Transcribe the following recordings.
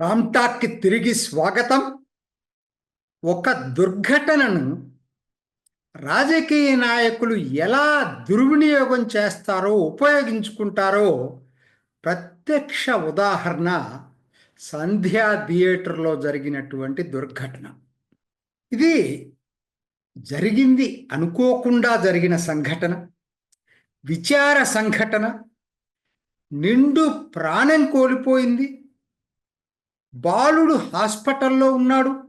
రామ్టాక్కి తిరిగి స్వాగతం. ఒక దుర్ఘటనను రాజకీయ నాయకులు ఎలా దుర్వినియోగం చేస్తారో ఉపయోగించుకుంటారో ప్రత్యక్ష ఉదాహరణ సంధ్యా థియేటర్లో జరిగినటువంటి దుర్ఘటన. ఇది జరిగింది అనుకోకుండా జరిగిన సంఘటన విచార సంఘటన. నిండు ప్రాణం కోల్పోయింది. బాలుడు హాస్పిటల్లో ఉన్నాడు.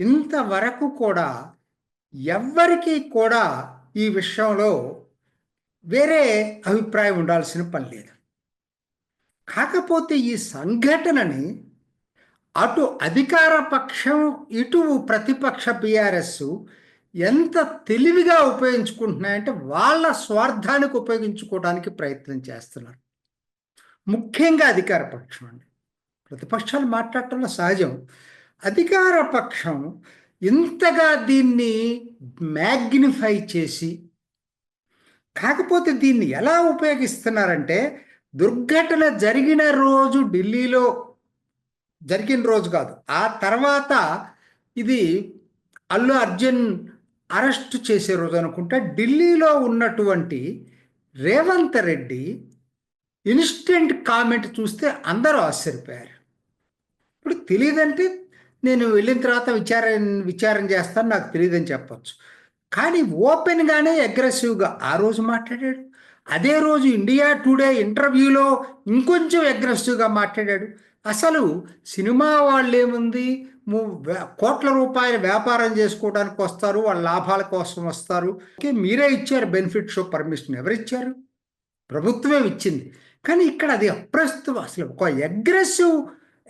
ఇంతవరకు కూడా ఎవ్వరికీ కూడా ఈ విషయంలో వేరే అభిప్రాయం ఉండాల్సిన పని లేదు. కాకపోతే ఈ సంఘటనని అటు అధికార పక్షం ఇటు ప్రతిపక్ష బీఆర్ఎస్ ఎంత తెలివిగా ఉపయోగించుకుంటున్నాయంటే వాళ్ళ స్వార్థానికి ఉపయోగించుకోవడానికి ప్రయత్నం చేస్తున్నారు. ముఖ్యంగా అధికార పక్షం అండి. ప్రతిపక్షాలు మాట్లాడటంలో సహజం. అధికార పక్షం ఇంతగా దీన్ని మ్యాగ్నిఫై చేసి కాకపోతే దీన్ని ఎలా ఉపయోగిస్తున్నారంటే దుర్ఘటన జరిగిన రోజు ఢిల్లీలో జరిగిన రోజు కాదు ఆ తర్వాత ఇది అల్లు అర్జున్ అరెస్ట్ చేసే రోజు అనుకుంటా ఢిల్లీలో ఉన్నటువంటి రేవంత్ రెడ్డి ఇన్స్టెంట్ కామెంట్ చూస్తే అందరూ ఆశ్చర్యపోయారు. ఇప్పుడు తెలియదంటే నేను వెళ్ళిన తర్వాత విచారం విచారం చేస్తాను నాకు తెలియదని చెప్పచ్చు. కానీ ఓపెన్గానే అగ్రెసివ్గా ఆ రోజు మాట్లాడాడు. అదే రోజు ఇండియా టుడే ఇంటర్వ్యూలో ఇంకొంచెం అగ్రెసివ్గా మాట్లాడాడు. అసలు సినిమా వాళ్ళు ఏముంది కోట్ల రూపాయల వ్యాపారం చేసుకోవడానికి వస్తారు వాళ్ళ లాభాల కోసం వస్తారు. ఓకే మీరే ఇచ్చారు బెనిఫిట్ షో పర్మిషన్ ఎవరిచ్చారు? ప్రభుత్వమే ఇచ్చింది. కానీ ఇక్కడ అది అప్రస్తుతం అసలు ఒక అగ్రెసివ్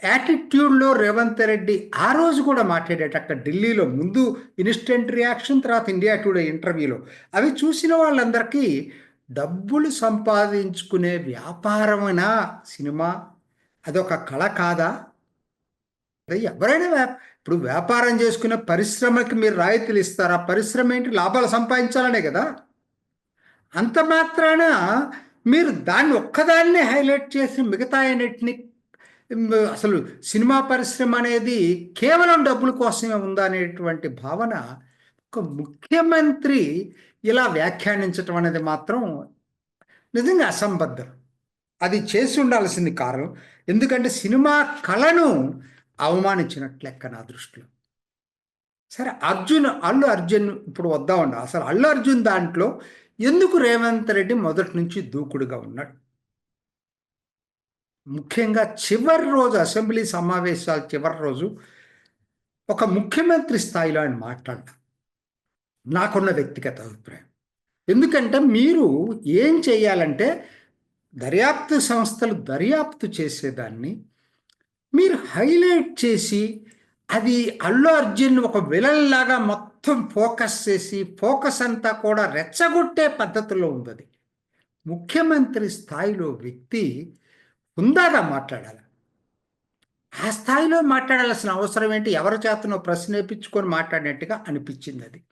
యాటిట్యూడ్లో రేవంత్ రెడ్డి ఆ రోజు కూడా మాట్లాడేట అక్కడ ఢిల్లీలో ముందు ఇన్స్టెంట్ రియాక్షన్ తర్వాత ఇండియా టుడే ఇంటర్వ్యూలో అవి చూసిన వాళ్ళందరికీ డబ్బులు సంపాదించుకునే వ్యాపారమైనా సినిమా? అదొక కళ కాదా? ఎవరైనా ఇప్పుడు వ్యాపారం చేసుకునే పరిశ్రమకి మీరు రాయితీలు ఇస్తారా? పరిశ్రమ ఏంటి? లాభాలు సంపాదించాలనే కదా. అంత మాత్రాన మీరు దాన్ని ఒక్కదాన్నే హైలైట్ చేసి మిగతా అన్నిటిని అసలు సినిమా పరిశ్రమ అనేది కేవలం డబ్బుల కోసమే ఉందా అనేటువంటి భావన ఒక ముఖ్యమంత్రి ఇలా వ్యాఖ్యానించటం అనేది మాత్రం నిజంగా అసంబద్ధం. అది చేసి ఉండాల్సింది కారణం. ఎందుకంటే సినిమా కళను అవమానించినట్లు లెక్క నా దృష్టిలో. సరే అర్జున్ అల్లు అర్జున్ ఇప్పుడు వద్దామండి. అసలు అల్లు అర్జున్ దాంట్లో ఎందుకు రేవంత్ రెడ్డి మొదటి నుంచి దూకుడుగా ఉన్నాడు? ముఖ్యంగా చివరి రోజు అసెంబ్లీ సమావేశాలు చివరి రోజు ఒక ముఖ్యమంత్రి స్థాయిలో ఆయన మాట్లాడ్డా నాకున్న వ్యక్తిగత అభిప్రాయం. ఎందుకంటే మీరు ఏం చేయాలంటే దర్యాప్తు సంస్థలు దర్యాప్తు చేసేదాన్ని మీరు హైలైట్ చేసి అది అల్లు అర్జున్ ఒక విలన్లాగా మొత్తం ఫోకస్ చేసి ఫోకస్ అంతా కూడా రెచ్చగొట్టే పద్ధతిలో ఉంది ముఖ్యమంత్రి స్థాయిలో వ్యక్తి హుందాగా మాట్లాడాలి? ఆ స్థాయిలో మాట్లాడాల్సిన అవసరం ఏంటి? ఎవరి చేతనో ప్రశ్న వేయించుకొని మాట్లాడినట్టుగా అనిపించింది అది.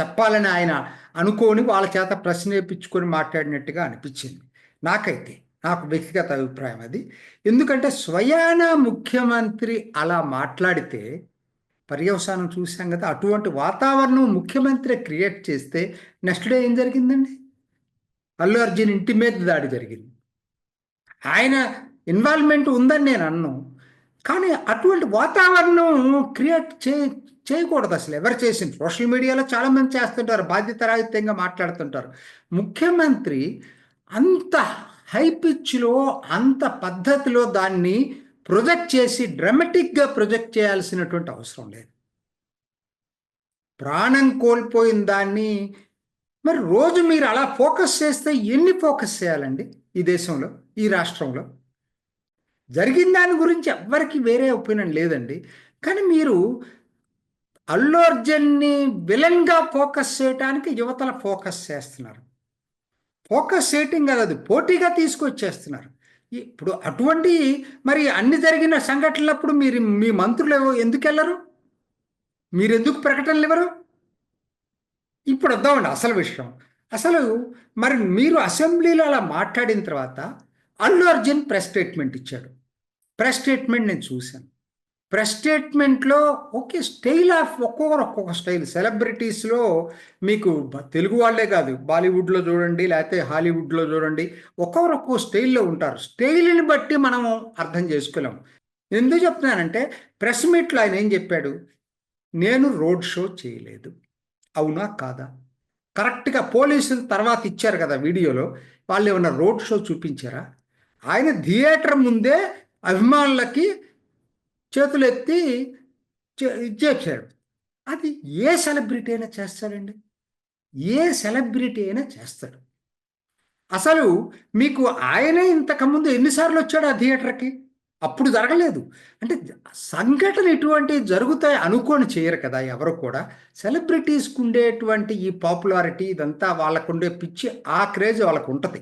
చెప్పాలని ఆయన అనుకోని వాళ్ళ చేత ప్రశ్న వేయించుకొని మాట్లాడినట్టుగా అనిపించింది. నాకైతే నాకు వ్యక్తిగత అభిప్రాయం అది. ఎందుకంటే స్వయాన ముఖ్యమంత్రి అలా మాట్లాడితే పర్యవసానం చూసాం కదా అటువంటి వాతావరణం ముఖ్యమంత్రి క్రియేట్ చేస్తే నెక్స్ట్ డే ఏం జరిగిందండి? అల్లు అర్జున్ ఇంటి మీద దాడి జరిగింది. ఆయన ఇన్వాల్వ్మెంట్ ఉందని నేను అన్ను. కానీ అటువంటి వాతావరణం క్రియేట్ చే చేయకూడదు అసలు. ఎవరు చేసింది? సోషల్ మీడియాలో చాలామంది చేస్తుంటారు బాధ్యతారాహిత్యంగా మాట్లాడుతుంటారు. ముఖ్యమంత్రి అంత హై పిచ్లో అంత పద్ధతిలో దాన్ని ప్రొజెక్ట్ చేసి డ్రమటిక్గా ప్రొజెక్ట్ చేయాల్సినటువంటి అవసరం లేదు. ప్రాణం కోల్పోయిన దాన్ని మరి రోజు మీరు అలా ఫోకస్ చేస్తే ఎన్ని ఫోకస్ చేయాలండి? ఈ దేశంలో ఈ రాష్ట్రంలో. జరిగిన దాని గురించి ఎవ్వరికి వేరే ఒపీనియన్ లేదండి. కానీ మీరు అల్లు అర్జున్ని విలన్గా ఫోకస్ చేయడానికి యువతల ఫోకస్ చేస్తున్నారు. ఫోకస్ చేయటం కాదు అది పోటీగా తీసుకొచ్చేస్తున్నారు. ఇప్పుడు అటువంటి మరి అన్ని జరిగిన సంఘటనలప్పుడు మీరు మీ మంత్రులు ఎందుకు వెళ్ళరు? మీరు ఎందుకు ప్రకటనలు ఇవ్వరు? ఇప్పుడు వద్దామండి అసలు విషయం. అసలు మరి మీరు అసెంబ్లీలో అలా మాట్లాడిన తర్వాత అల్లు అర్జున్ ప్రెస్ స్టేట్మెంట్ ఇచ్చాడు. ప్రెస్ స్టేట్మెంట్ నేను చూశాను. ప్రెస్ స్టేట్మెంట్లో ఓకే స్టైల్ ఆఫ్ ఒక్కొక్కరు ఒక్కొక్క స్టైల్. సెలబ్రిటీస్లో మీకు తెలుగు వాళ్ళే కాదు. బాలీవుడ్లో చూడండి లేకపోతే హాలీవుడ్లో చూడండి ఒక్కొక్కరు ఒక్కొక్క స్టైల్లో ఉంటారు. స్టైల్ని బట్టి మనం అర్థం చేసుకోలేం. ఎందుకు చెప్తున్నానంటే ప్రెస్ మీట్లో ఆయన ఏం చెప్పాడు? నేను రోడ్ షో చేయలేదు. అవునా? కాదా? కరెక్ట్గా పోలీసులు తర్వాత ఇచ్చారు కదా వీడియోలో వాళ్ళు ఏమన్నా రోడ్ షో చూపించారా? ఆయన థియేటర్ ముందే అభిమానులకి చేతులు ఎత్తి చే- ఇది చేశాడు అది ఏ సెలబ్రిటీ అయినా చేస్తాడండి? ఏ సెలబ్రిటీ అయినా చేస్తాడు. అసలు మీకు ఆయనే ఇంతకుముందు ఎన్నిసార్లు వచ్చాడు ఆ థియేటర్కి? అప్పుడు జరగలేదు. అంటే సంఘటన ఎటువంటి జరుగుతాయి అనుకోని చేయరు కదా ఎవరు కూడా. సెలబ్రిటీస్కి ఉండేటువంటి ఈ పాపులారిటీ ఇదంతా వాళ్ళకు ఉండే పిచ్చి ఆ క్రేజ్ వాళ్ళకు ఉంటుంది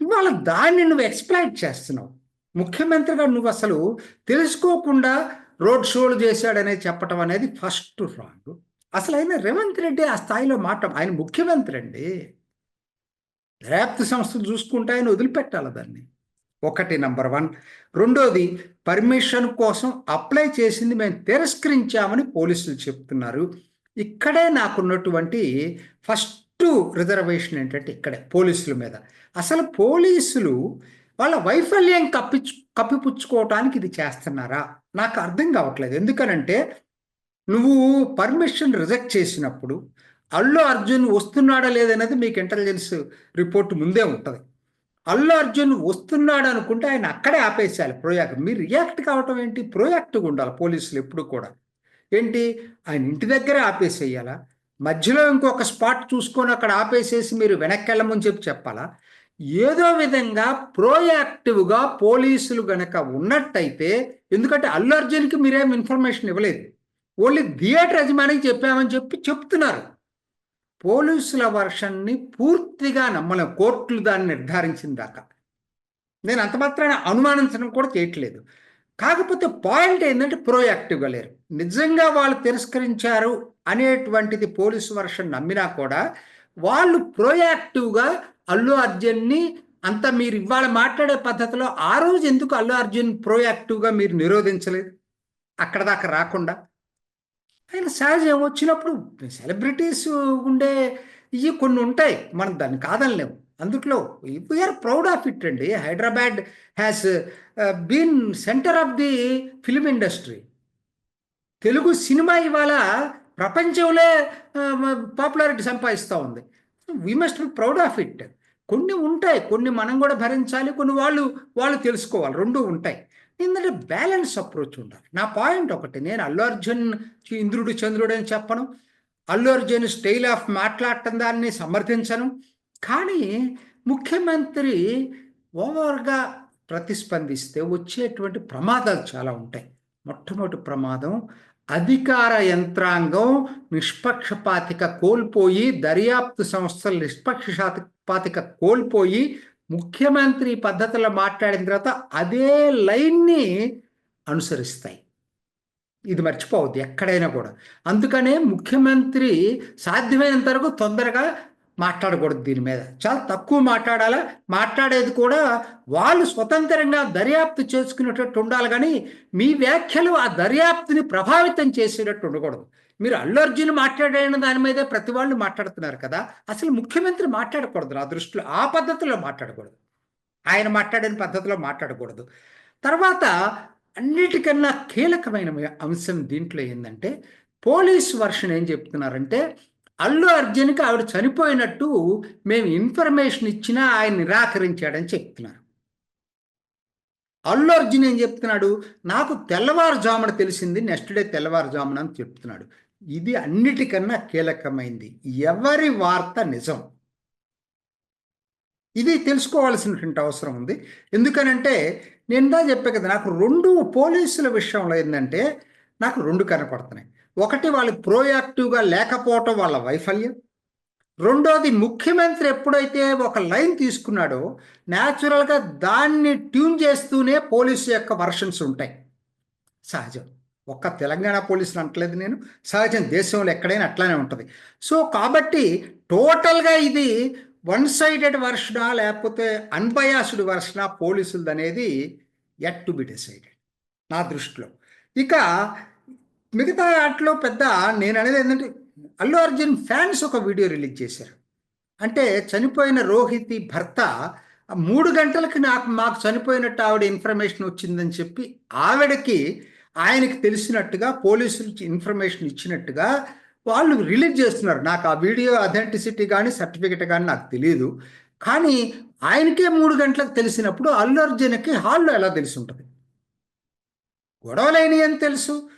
ఇవాళ దాన్ని నువ్వు ఎక్స్ప్లైట్ చేస్తున్నావు. ముఖ్యమంత్రిగా నువ్వు అసలు తెలుసుకోకుండా రోడ్ షోలు చేశాడనే చెప్పటం అనేది ఫస్ట్ రాంగ్. అసలు ఆయన రేవంత్ రెడ్డి ఆ స్థాయిలో మాట ఆయన ముఖ్యమంత్రి అండి దర్యాప్తు సంస్థలు చూసుకుంటే ఆయన వదిలిపెట్టాలి దాన్ని. ఒకటి నంబర్ వన్. రెండోది పర్మిషన్ కోసం అప్లై చేసింది మేము తిరస్కరించామని పోలీసులు చెప్తున్నారు. ఇక్కడే నాకున్నటువంటి ఫస్ట్ రిజర్వేషన్ ఏంటంటే ఇక్కడే పోలీసుల మీద. అసలు పోలీసులు వాళ్ళ వైఫల్యం కప్పించు కప్పిపుచ్చుకోవటానికి ఇది చేస్తున్నారా? నాకు అర్థం కావట్లేదు. ఎందుకనంటే నువ్వు పర్మిషన్ రిజెక్ట్ చేసినప్పుడు అల్లు అర్జున్ వస్తున్నాడా లేదనేది మీకు ఇంటెలిజెన్స్ రిపోర్ట్ ముందే ఉంటుంది. అల్లు అర్జున్ వస్తున్నాడు అనుకుంటే ఆయన అక్కడే ఆపేసేయాలి ప్రోయాక్ట్. మీరు రియాక్ట్ కావటం ఏంటి? ప్రోయాక్ట్గా ఉండాలి పోలీసులు ఎప్పుడు కూడా. ఏంటి? ఆయన ఇంటి దగ్గరే ఆపేసేయాలా? మధ్యలో ఇంకొక స్పాట్ చూసుకొని అక్కడ ఆపేసేసి మీరు వెనక్కి వెళ్ళమని చెప్పి చెప్పాలా? ఏదో విధంగా ప్రోయాక్టివ్గా పోలీసులు గనక ఉన్నట్టయితే ఎందుకంటే అల్లు అర్జున్కి మీరేం ఇన్ఫర్మేషన్ ఇవ్వలేదు. ఓన్లీ థియేటర్ యజమానికి చెప్పామని చెప్పి చెప్తున్నారు. పోలీసుల వర్షన్ని పూర్తిగా నమ్మలేం. కోర్టులు దాన్ని నిర్ధారించిన దాకా. నేను అంత మాత్రాన అనుమానించడం కూడా చేయట్లేదు. కాకపోతే పాయింట్ ఏంటంటే ప్రోయాక్టివ్గా లేరు. నిజంగా వాళ్ళు తిరస్కరించారు అనేటువంటిది పోలీసు వర్షన్ నమ్మినా కూడా వాళ్ళు ప్రోయాక్టివ్గా అల్లు అర్జున్ని అంత మీరు ఇవాళ మాట్లాడే పద్ధతిలో ఆ రోజు ఎందుకు అల్లు అర్జున్ ప్రోయాక్టివ్గా మీరు నిరోధించలేదు? అక్కడ దాకా రాకుండా. ఆయన సహజం వచ్చినప్పుడు సెలబ్రిటీస్ ఉండే ఇవి కొన్ని ఉంటాయి. మనం దాన్ని కాదనలేము. అందుట్లో వీఆర్ ప్రౌడ్ ఆఫ్ ఇట్ అండి. Hyderabad has been centre of the film industry Telugu cinema ఇవాళ ప్రపంచంలో uh, పాపులారిటీ సంపాదిస్తూ ఉంది. We must be proud of it కొన్ని ఉంటాయి. కొన్ని మనం కూడా భరించాలి. కొన్ని వాళ్ళు వాళ్ళు తెలుసుకోవాలి. రెండు ఉంటాయి. ఇందులో బ్యాలెన్స్ అప్రోచ్ ఉండాలి. నా పాయింట్ ఒకటి నేను అల్లు అర్జున్ ఇంద్రుడు చంద్రుడు అని చెప్పను. అల్లు అర్జున్ స్టైల్ ఆఫ్ మాట్లాడటం దాన్ని సమర్థించను. కానీ ముఖ్యమంత్రి ఓవర్గా ప్రతిస్పందిస్తే వచ్చేటువంటి ప్రమాదాలు చాలా ఉంటాయి. మొట్టమొదటి ప్రమాదం అధికార యంత్రాంగం నిష్పక్షపాతిక కోల్పోయి దర్యాప్తు సంస్థలు నిష్పక్షపాతిక కోల్పోయి ముఖ్యమంత్రి పద్ధతిలో మాట్లాడిన తర్వాత అదే లైన్ని అనుసరిస్తాయి. ఇది మర్చిపోవద్దు ఎక్కడైనా కూడా. అందుకనే ముఖ్యమంత్రి సాధ్యమైనంత వరకు తొందరగా మాట్లాడకూడదు దీని మీద. చాలా తక్కువ మాట్లాడాలా? మాట్లాడేది కూడా వాళ్ళు స్వతంత్రంగా దర్యాప్తు చేసుకునేటట్టు ఉండాలి కానీ మీ వ్యాఖ్యలు ఆ దర్యాప్తుని ప్రభావితం చేసేటట్టు ఉండకూడదు. మీరు అల్లు అర్జున్ మాట్లాడిన దాని మీదే ప్రతి వాళ్ళు మాట్లాడుతున్నారు కదా. అసలు ముఖ్యమంత్రి మాట్లాడకూడదు నా దృష్టిలో. ఆ పద్ధతిలో మాట్లాడకూడదు. ఆయన మాట్లాడిన పద్ధతిలో మాట్లాడకూడదు. తర్వాత అన్నిటికన్నా కీలకమైన అంశం దీంట్లో ఏంటంటే పోలీస్ వర్షన్ ఏం చెప్తున్నారంటే అల్లు అర్జున్కి ఆవిడ చనిపోయినట్టు మేము ఇన్ఫర్మేషన్ ఇచ్చినా ఆయన నిరాకరించాడని చెప్తున్నారు. అల్లు అర్జున్ ఏం చెప్తున్నాడు? నాకు తెల్లవారుజామున తెలిసింది నెక్స్ట్ డే తెల్లవారుజామున అని చెప్తున్నాడు. ఇది అన్నిటికన్నా కీలకమైంది. ఎవరి వార్త నిజం? ఇది తెలుసుకోవాల్సినటువంటి అవసరం ఉంది. ఎందుకనంటే నేను దా చెప్పే కదా నాకు రెండు పోలీసుల విషయంలో ఏంటంటే నాకు రెండు కనపడుతున్నాయి. ఒకటి వాళ్ళు ప్రోయాక్టివ్గా లేకపోవటం వాళ్ళ వైఫల్యం. రెండోది ముఖ్యమంత్రి ఎప్పుడైతే ఒక లైన్ తీసుకున్నాడో న్యాచురల్గా దాన్ని ట్యూన్ చేస్తూనే పోలీసు యొక్క వర్షన్స్ ఉంటాయి. సహజం. ఒక్క తెలంగాణ పోలీసులు అంటలేదు నేను. సహజం దేశంలో ఎక్కడైనా అట్లానే ఉంటుంది. సో కాబట్టి టోటల్గా ఇది వన్ సైడెడ్ వర్షనా లేకపోతే అన్బయాస్డ్ వర్షనా పోలీసులది అనేది ఎట్ టు బి డిసైడెడ్ నా దృష్టిలో. ఇక మిగతా వాటిలో పెద్ద నేను అనేది ఏంటంటే అల్లు అర్జున్ ఫ్యాన్స్ ఒక వీడియో రిలీజ్ చేశారు. అంటే చనిపోయిన రోహితి భర్త మూడు గంటలకి నాకు మాకు చనిపోయినట్టు ఆవిడ ఇన్ఫర్మేషన్ వచ్చిందని చెప్పి ఆవిడకి ఆయనకి తెలిసినట్టుగా పోలీసులు ఇన్ఫర్మేషన్ ఇచ్చినట్టుగా వాళ్ళు రిలీజ్ చేస్తున్నారు. నాకు ఆ వీడియో అథెంటిసిటీ కానీ సర్టిఫికెట్ కానీ నాకు తెలియదు కానీ ఆయనకే మూడు గంటలకు తెలిసినప్పుడు అల్లు అర్జున్కి హాల్లో ఎలా తెలిసి ఉంటుంది? గొడవలేని అని తెలుసు.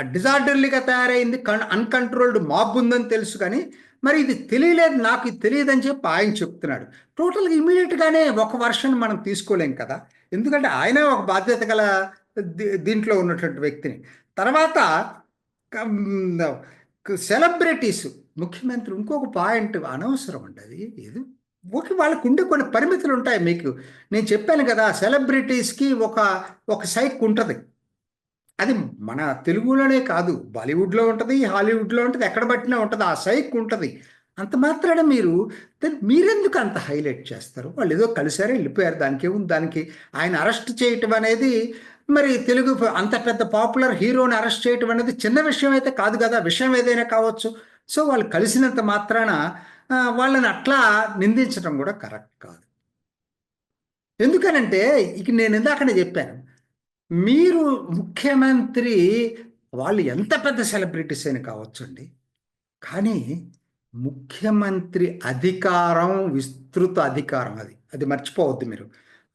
డిజార్డర్లీగా తయారైంది కన్ అన్కంట్రోల్డ్ మాబ్ ఉందని తెలుసు కానీ మరి ఇది తెలియలేదు నాకు ఇది తెలియదని చెప్పి ఆయన చెప్తున్నాడు. టోటల్గా ఇమీడియట్గానే ఒక వర్షన్ మనం తీసుకోలేం కదా. ఎందుకంటే ఆయన ఒక బాధ్యత గల దీ- దీంట్లో ఉన్నటువంటి వ్యక్తిని. తర్వాత సెలబ్రిటీస్ ముఖ్యమంత్రి ఇంకొక పాయింట్ అనవసరం అండి అది. ఏదో? ఓకే వాళ్ళకు ఉండే కొన్ని పరిమితులు ఉంటాయి మీకు. నేను చెప్పాను కదా సెలబ్రిటీస్కి ఒక ఒక సైక్ ఉంటుంది. అది మన తెలుగులోనే కాదు బాలీవుడ్లో ఉంటుంది హాలీవుడ్లో ఉంటుంది ఎక్కడ పట్టినా ఉంటుంది ఆ సైక్ ఉంటుంది. అంత మాత్రాన మీరు మీరెందుకు అంత హైలైట్ చేస్తారు? వాళ్ళు ఏదో కలిసారే వెళ్ళిపోయారు దానికి ఏముంది దానికి ఆయన అరెస్ట్ చేయటం అనేది మరి తెలుగు అంత పెద్ద పాపులర్ హీరోని అరెస్ట్ చేయటం అనేది చిన్న విషయం అయితే కాదు కదా విషయం ఏదైనా కావచ్చు. సో వాళ్ళు కలిసినంత మాత్రాన వాళ్ళని అట్లా నిందించడం కూడా కరెక్ట్ కాదు. ఎందుకనంటే ఇక నేను ఇందాకనే చెప్పాను మీరు ముఖ్యమంత్రి వాళ్ళు ఎంత పెద్ద సెలబ్రిటీస్ అయినా కావచ్చండి. కానీ ముఖ్యమంత్రి అధికారం విస్తృత అధికారం అది. అది మర్చిపోవద్దు మీరు.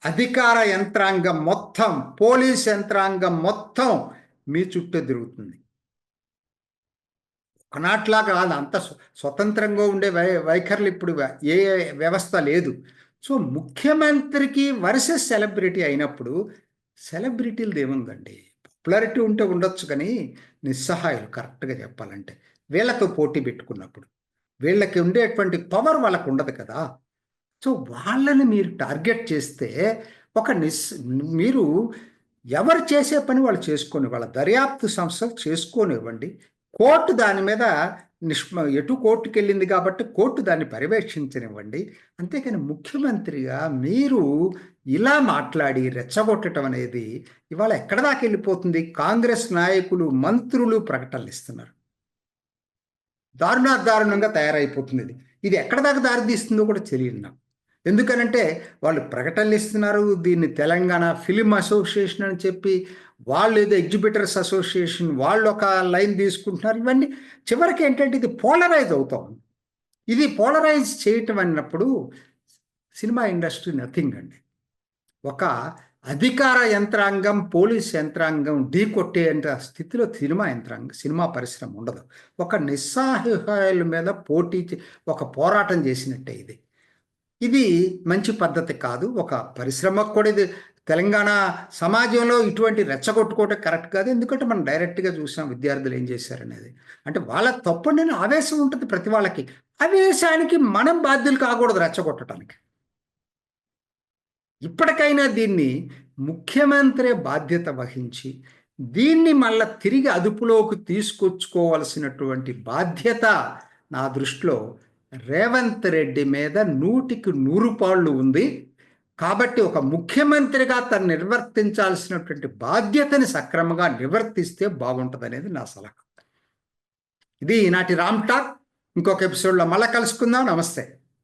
అధికార యంత్రాంగం మొత్తం పోలీస్ యంత్రాంగం మొత్తం మీ చుట్టూ తిరుగుతుంది. ఒకనాట్లా కాదు అంత స్వతంత్రంగా ఉండే వై వైఖరులు ఇప్పుడు ఏ వ్యవస్థ లేదు. సో ముఖ్యమంత్రికి వర్సెస్ సెలబ్రిటీ అయినప్పుడు సెలబ్రిటీలు ఏముందండి? పాపులారిటీ ఉంటే ఉండొచ్చు కానీ నిస్సహాయులు కరెక్ట్గా చెప్పాలంటే. వీళ్ళతో పోటీ పెట్టుకున్నప్పుడు వీళ్ళకి ఉండేటువంటి పవర్ వాళ్ళకు ఉండదు కదా. సో వాళ్ళని మీరు టార్గెట్ చేస్తే ఒక నిస్ మీరు ఎవరు చేసే పని వాళ్ళు చేసుకొని వాళ్ళ దర్యాప్తు సంస్థలు చేసుకోనివ్వండి కోర్టు దాని మీద నిష్మ ఎటు కోర్టుకు వెళ్ళింది కాబట్టి కోర్టు దాన్ని పర్యవేక్షించనివ్వండి. అంతేకాని ముఖ్యమంత్రిగా మీరు ఇలా మాట్లాడి రెచ్చగొట్టడం అనేది ఇవాళ ఎక్కడ దాకా వెళ్ళిపోతుంది? కాంగ్రెస్ నాయకులు మంత్రులు ప్రకటనలు ఇస్తున్నారు. దారుణాదారుణంగా తయారైపోతుంది ఇది ఇది ఎక్కడ దాకా దారితీస్తుందో కూడా తెలియదు నాకు. ఎందుకనంటే వాళ్ళు ప్రకటనలు ఇస్తున్నారు దీన్ని తెలంగాణ ఫిలిం అసోసియేషన్ అని చెప్పి వాళ్ళు ఏదో ఎగ్జిబిటర్స్ అసోసియేషన్ వాళ్ళు ఒక లైన్ తీసుకుంటున్నారు. ఇవన్నీ చివరికి ఏంటంటే ఇది పోలరైజ్ అవుతాం. ఇది పోలరైజ్ చేయటం అన్నప్పుడు సినిమా ఇండస్ట్రీ నథింగ్ అండి. ఒక అధికార యంత్రాంగం పోలీస్ యంత్రాంగం ఢీ కొట్టేంత స్థితిలో సినిమా యంత్రాంగం సినిమా పరిశ్రమ ఉండదు. ఒక నిస్సహాయుల మీద పోటీ చే- ఒక పోరాటం చేసినట్టే ఇది. ఇది మంచి పద్ధతి కాదు. ఒక పరిశ్రమకు కూడా ఇది తెలంగాణ సమాజంలో ఇటువంటి రెచ్చగొట్టుకోవటం కరెక్ట్ కాదు. ఎందుకంటే మనం డైరెక్ట్గా చూసాం విద్యార్థులు ఏం చేశారనేది. అంటే వాళ్ళ తప్పు నేను ఆవేశం ఉంటుంది ప్రతి వాళ్ళకి. ఆవేశానికి మనం బాధ్యులు కాకూడదు రెచ్చగొట్టడానికి ఇప్పటికైనా దీన్ని ముఖ్యమంత్రి బాధ్యత వహించి దీన్ని మళ్ళా తిరిగి అదుపులోకి తీసుకొచ్చుకోవాల్సినటువంటి బాధ్యత నా దృష్టిలో రేవంత్ రెడ్డి మీద నూటికి నూరు పాళ్ళు ఉంది. కాబట్టి ఒక ముఖ్యమంత్రిగా తను నిర్వర్తించాల్సినటువంటి బాధ్యతని సక్రమంగా నివర్తిస్తే బాగుంటుంది అనేది నా సలహా. ఇది ఈనాటి రామ్ టాక్. ఇంకొక ఎపిసోడ్లో మళ్ళీ కలుసుకుందాం. నమస్తే.